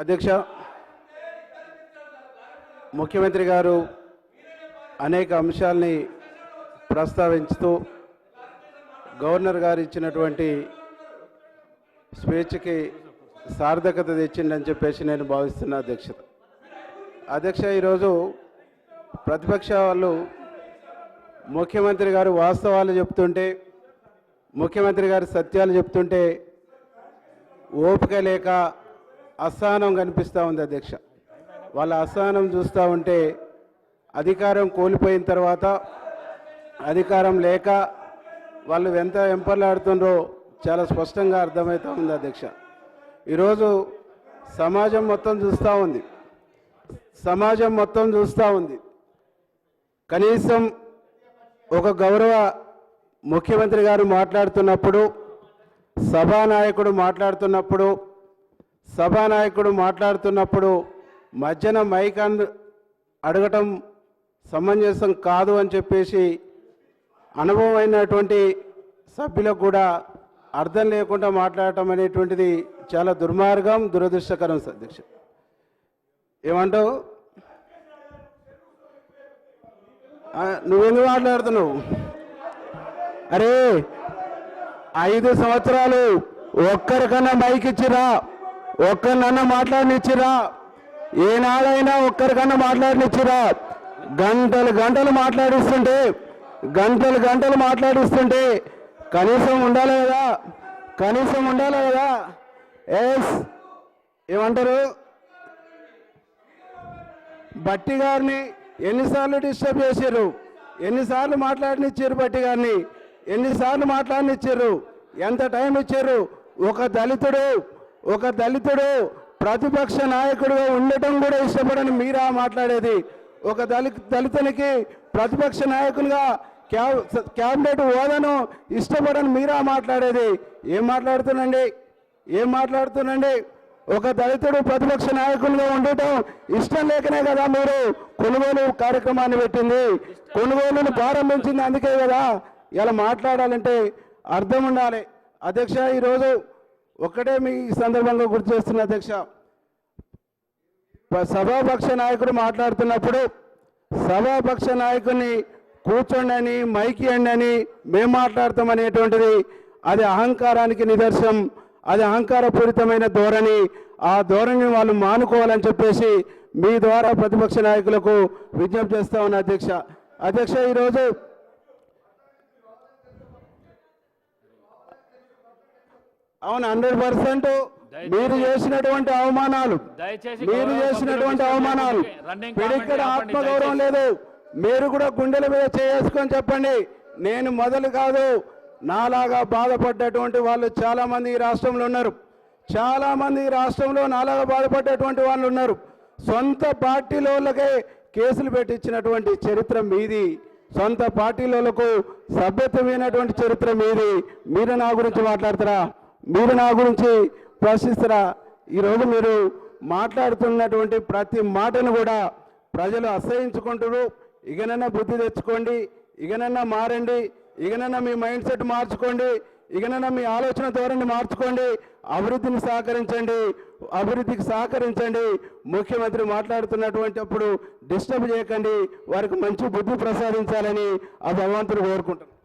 అధ్యక్ష ముఖ్యమంత్రి గారు అనేక అంశాల్ని ప్రస్తావించుతూ గవర్నర్ గారు ఇచ్చినటువంటి స్వేచ్ఛకి సార్థకత తెచ్చిండని చెప్పేసి నేను భావిస్తున్నా అధ్యక్షత అధ్యక్ష ఈరోజు ప్రతిపక్ష వాళ్ళు ముఖ్యమంత్రి గారు వాస్తవాలు చెప్తుంటే ముఖ్యమంత్రి గారు సత్యాలు చెప్తుంటే ఓపిక లేక అసహనం కనిపిస్తూ ఉంది అధ్యక్ష. వాళ్ళ అసహనం చూస్తూ ఉంటే అధికారం కోల్పోయిన తర్వాత అధికారం లేక వాళ్ళు ఎంత వెంపర్లాడుతుండ్రో చాలా స్పష్టంగా అర్థమవుతూ ఉంది అధ్యక్ష. ఈరోజు సమాజం మొత్తం చూస్తూ ఉంది. సమాజం మొత్తం చూస్తూ ఉంది. కనీసం ఒక గౌరవ ముఖ్యమంత్రి గారు మాట్లాడుతున్నప్పుడు సభానాయకుడు మాట్లాడుతున్నప్పుడు సభానాయకుడు మాట్లాడుతున్నప్పుడు మధ్యన మైక్ అడగటం సమంజసం కాదు అని చెప్పేసి అనుభవం అయినటువంటి సభ్యులకు కూడా అర్థం లేకుండా మాట్లాడటం అనేటువంటిది చాలా దుర్మార్గం దురదృష్టకరం అధ్యక్ష ఏమంటావు? నువ్వెందుకు మాట్లాడుతున్నావు? అరే ఐదు సంవత్సరాలు ఒక్కరికన్నా మైక్ ఇచ్చిరా? ఒక్కరినన్నా మాట్లాడినిచ్చిరా? ఏనాడైనా ఒక్కరికన్నా మాట్లాడినిచ్చిరా? గంటలు గంటలు మాట్లాడిస్తుంటే గంటలు గంటలు మాట్లాడిస్తుంటే కనీసం ఉండాలి కదా? కనీసం ఉండాలి కదా? ఎస్ ఏమంటారు? బట్టి గారిని ఎన్నిసార్లు డిస్టర్బ్ చేశారు ఎన్నిసార్లు మాట్లాడినిచ్చారు బట్టి గారిని? ఎన్నిసార్లు మాట్లాడినిచ్చారు ఎంత టైం ఇచ్చారు ఒక దళితుడు ఒక దళితుడు ప్రతిపక్ష నాయకుడుగా ఉండటం కూడా ఇష్టపడని మీరా మాట్లాడేది. ఒక దళి దళితునికి ప్రతిపక్ష నాయకులుగా క్యాబ్ క్యాబినెట్ హోదాను ఇష్టపడని మీరా మాట్లాడేది. ఏం మాట్లాడుతున్నండి? ఏం మాట్లాడుతున్నండి? ఒక దళితుడు ప్రతిపక్ష నాయకులుగా ఉండటం ఇష్టం లేకనే కదా మీరు కొనుగోలు కార్యక్రమాన్ని పెట్టింది. కొనుగోలును ప్రారంభించింది అందుకే కదా. ఇలా మాట్లాడాలంటే అర్థం ఉండాలి. అధ్యక్ష ఈరోజు ఒక్కటే మీ సందర్భంగా గుర్తు చేస్తున్న అధ్యక్ష ప- సభాపక్ష నాయకుడు మాట్లాడుతున్నప్పుడు సభాపక్ష నాయకుడిని కూర్చోండి అని మైకి అని మేము మాట్లాడతాం అనేటువంటిది అది అహంకారానికి నిదర్శనం అది అహంకారపూరితమైన ధోరణి. ఆ ధోరణిని వాళ్ళు మానుకోవాలని చెప్పేసి మీ ద్వారా ప్రతిపక్ష నాయకులకు విజ్ఞప్తి చేస్తా అధ్యక్ష. అధ్యక్ష ఈరోజు అవును హండ్రెడ్ పర్సెంట్ మీరు చేసినటువంటి అవమానాలు మీరు చేసినటువంటి అవమానాలు కామెంట్ ఆత్మగౌరవం లేదు. మీరు కూడా గుండెల మీద చేసుకొని చెప్పండి. నేను మొదలు కాదు నాలాగా బాధపడ్డటువంటి వాళ్ళు చాలా మంది ఈ రాష్ట్రంలో ఉన్నారు. చాలా మంది ఈ రాష్ట్రంలో నాలాగా బాధపడ్డటువంటి వాళ్ళు ఉన్నారు. సొంత పార్టీలోళ్ళకే కేసులు పెట్టించినటువంటి చరిత్ర మీది. సొంత పార్టీలకు సభ్యత్వమైనటువంటి చరిత్ర మీది. మీరు నా గురించి మాట్లాడతారా? మీరు నా గురించి ప్రశ్నిస్తారా ఈరోజు మీరు మాట్లాడుతున్నటువంటి ప్రతి మాటను కూడా ప్రజలు అసహించుకుంటారు ఇకనన్నా బుద్ధి తెచ్చుకోండి ఇకనన్నా మారండి ఇకనన్నా మీ మైండ్ సెట్ మార్చుకోండి ఇకనన్నా మీ ఆలోచన ధోరణి మార్చుకోండి. అభివృద్ధిని సహకరించండి అభివృద్ధికి సహకరించండి. ముఖ్యమంత్రి మాట్లాడుతున్నటువంటి అప్పుడు డిస్టర్బ్ చేయకండి. వారికి మంచి బుద్ధి ప్రసాదించాలని ఆ భగవంతుడు కోరుకుంటున్నాను